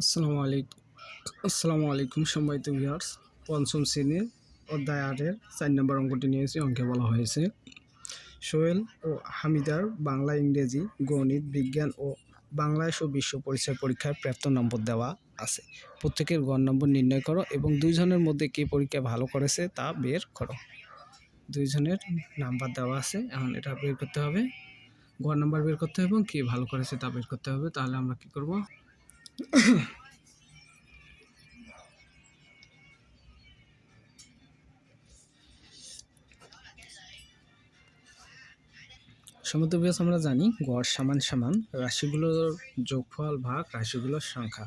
আসসালামু আলাইকুম। আসসালামু আলাইকুম সম্মানিত ভিউয়ার্স পঞ্চম শ্রেণির অধ্যায় আটের চার নম্বর অঙ্কটি নিয়েছি অঙ্কে বলা হয়েছে। সোহেল ও হামিদার বাংলা, ইংরেজি, গণিত, বিজ্ঞান ও বাংলাদেশ ও বিশ্ব পরিচয় পরীক্ষায় প্রাপ্ত নম্বর দেওয়া আছে। প্রত্যেকের গড় নম্বর নির্ণয় করো এবং দুইজনের মধ্যে কে পরীক্ষা ভালো করেছে তা বের করো। দুইজনের নাম্বার দেওয়া আছে। এখন এটা বের করতে হবে। গড় নাম্বার বের করতে হবে এবং কে ভালো করেছে তা বের করতে হবে। তাহলে আমরা কি করব? সমুদ্র আমরা জানি, গড় সমান সমান, রাশিগুলোর যোগফল ভাগ রাশিগুলোর সংখ্যা।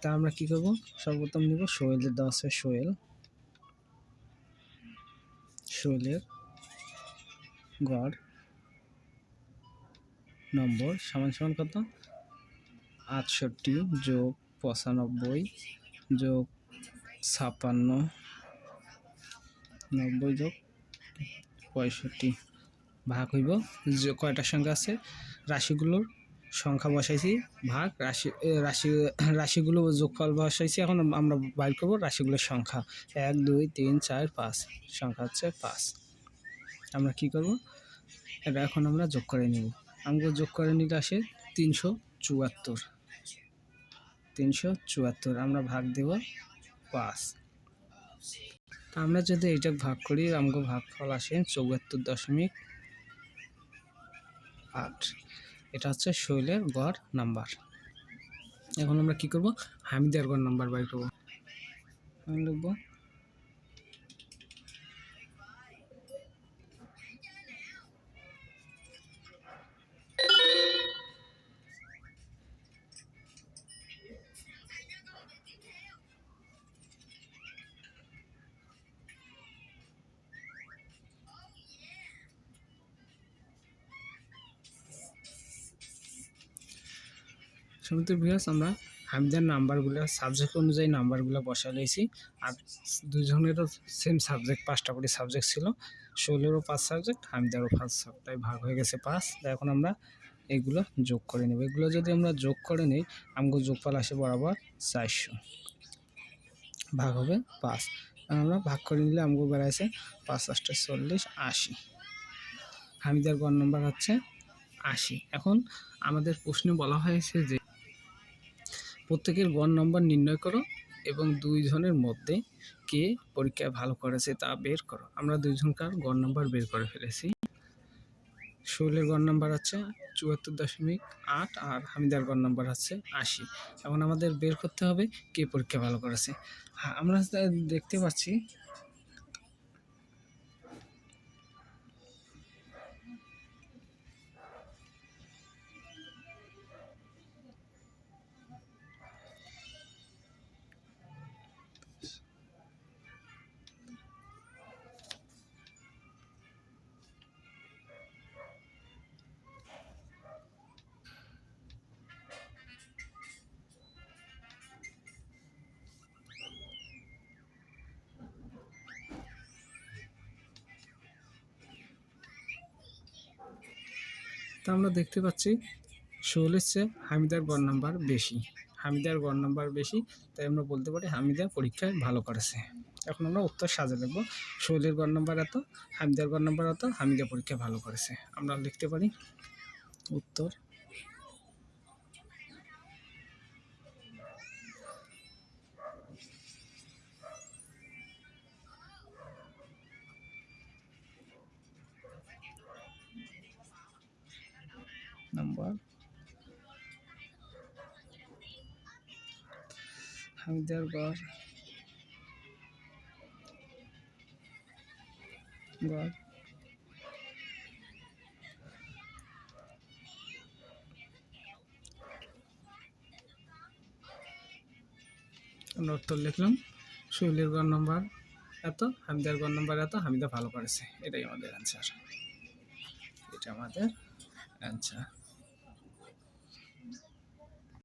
তা আমরা কি করব? সর্বপ্রথম নিব সোয়েলের দেওয়া আছে সোয়েলের গড় নম্বর সমান সমান কত? আটষট্টি যোগ পঁচানব্বই যোগ ছাপান্ন নব্বই যোগ পঁয়ষট্টি। ভাগ হইব। যে কয়টার সংখ্যা আছে? রাশিগুলোর সংখ্যা বসাইছি। ভাগ, রাশি রাশি, রাশিগুলো যোগফল বসাইছি। এখন আমরা বাইর করব রাশিগুলোর সংখ্যা। এক, দুই, তিন, চার, পাঁচ। সংখ্যা হচ্ছে পাঁচ। আমরা কি করব? এটা এখন আমরা যোগ করে নিব। আমরা যোগ করে নিলে আসে তিনশো চুয়াত্তর। তিনশো চুয়াত্তর। আমরা ভাগ দেব পাঁচ। আমরা যদি এটা ভাগ করি আমাকে ভাগফল আসে চৌয়াত্তর দশমিক আট। এটা হচ্ছে শৈলের গড় নাম্বার। এখন আমরা কি করব? হামিদের গড় নাম্বার বাই করব। আমি লিখব সমিতির ভিউয়ার্স আমরা হামিদের নাম্বারগুলো সাবজেক্ট অনুযায়ী নাম্বারগুলো বসা লিয়েছি আর দুজনেরও সেম সাবজেক্ট পাঁচটা করে সাবজেক্ট ছিল। ষোলোরও পাঁচ সাবজেক্ট হামিদারও পাঁচ সাবটাই ভাগ হয়ে গেছে পাঁচ। এখন আমরা এগুলো যোগ করে নেব। এগুলো যদি আমরা যোগ করে নিই আমাকে যোগফল আসে বরাবর চারশো। ভাগ হবে পাঁচ। আমরা ভাগ করে নিলে আমাকে বেড়াইছে পাঁচ আটটা চল্লিশ, আশি। হামিদার গড় নম্বর হচ্ছে আশি। এখন আমাদের প্রশ্নে বলা হয়েছে যে প্রত্যেকের গড় নম্বর নির্ণয় করো এবং দুইজনের মধ্যে কে পরীক্ষায় ভালো করেছে তা বের করো। আমরা দুইজনকার গড় নম্বর বের করে ফেলেছি। শৈলের গড় নম্বর আছে চুয়াত্তর দশমিক আট আর হামিদার গড় নম্বর আছে আশি। এখন আমাদের বের করতে হবে কে পরীক্ষা ভালো করেছে। হ্যাঁ আমরা দেখতে পাচ্ছি তা আমরা দেখতে পাচ্ছি ষোলের চেয়ে হামিদার গড় নাম্বার বেশি। হামিদার গড় নাম্বার বেশি, তাই আমরা বলতে পারি হামিদা পরীক্ষায় ভালো করেছে। এখন আমরা উত্তর সাজা লিখব শৈলের গড় নাম্বার এত, হামিদার গড় নাম্বার এত, হামিদা পরীক্ষায় ভালো করেছে। আমরা লিখতে পারি উত্তর হামিদার গড় গড় আমরা উত্তর লিখলাম, শৈলের গড় নাম্বার এত, হামিদার গড় নাম্বার এত, হামিদা ভালো করেছে। এটাই আমাদের অ্যান্সার এটা আমাদের অ্যান্সার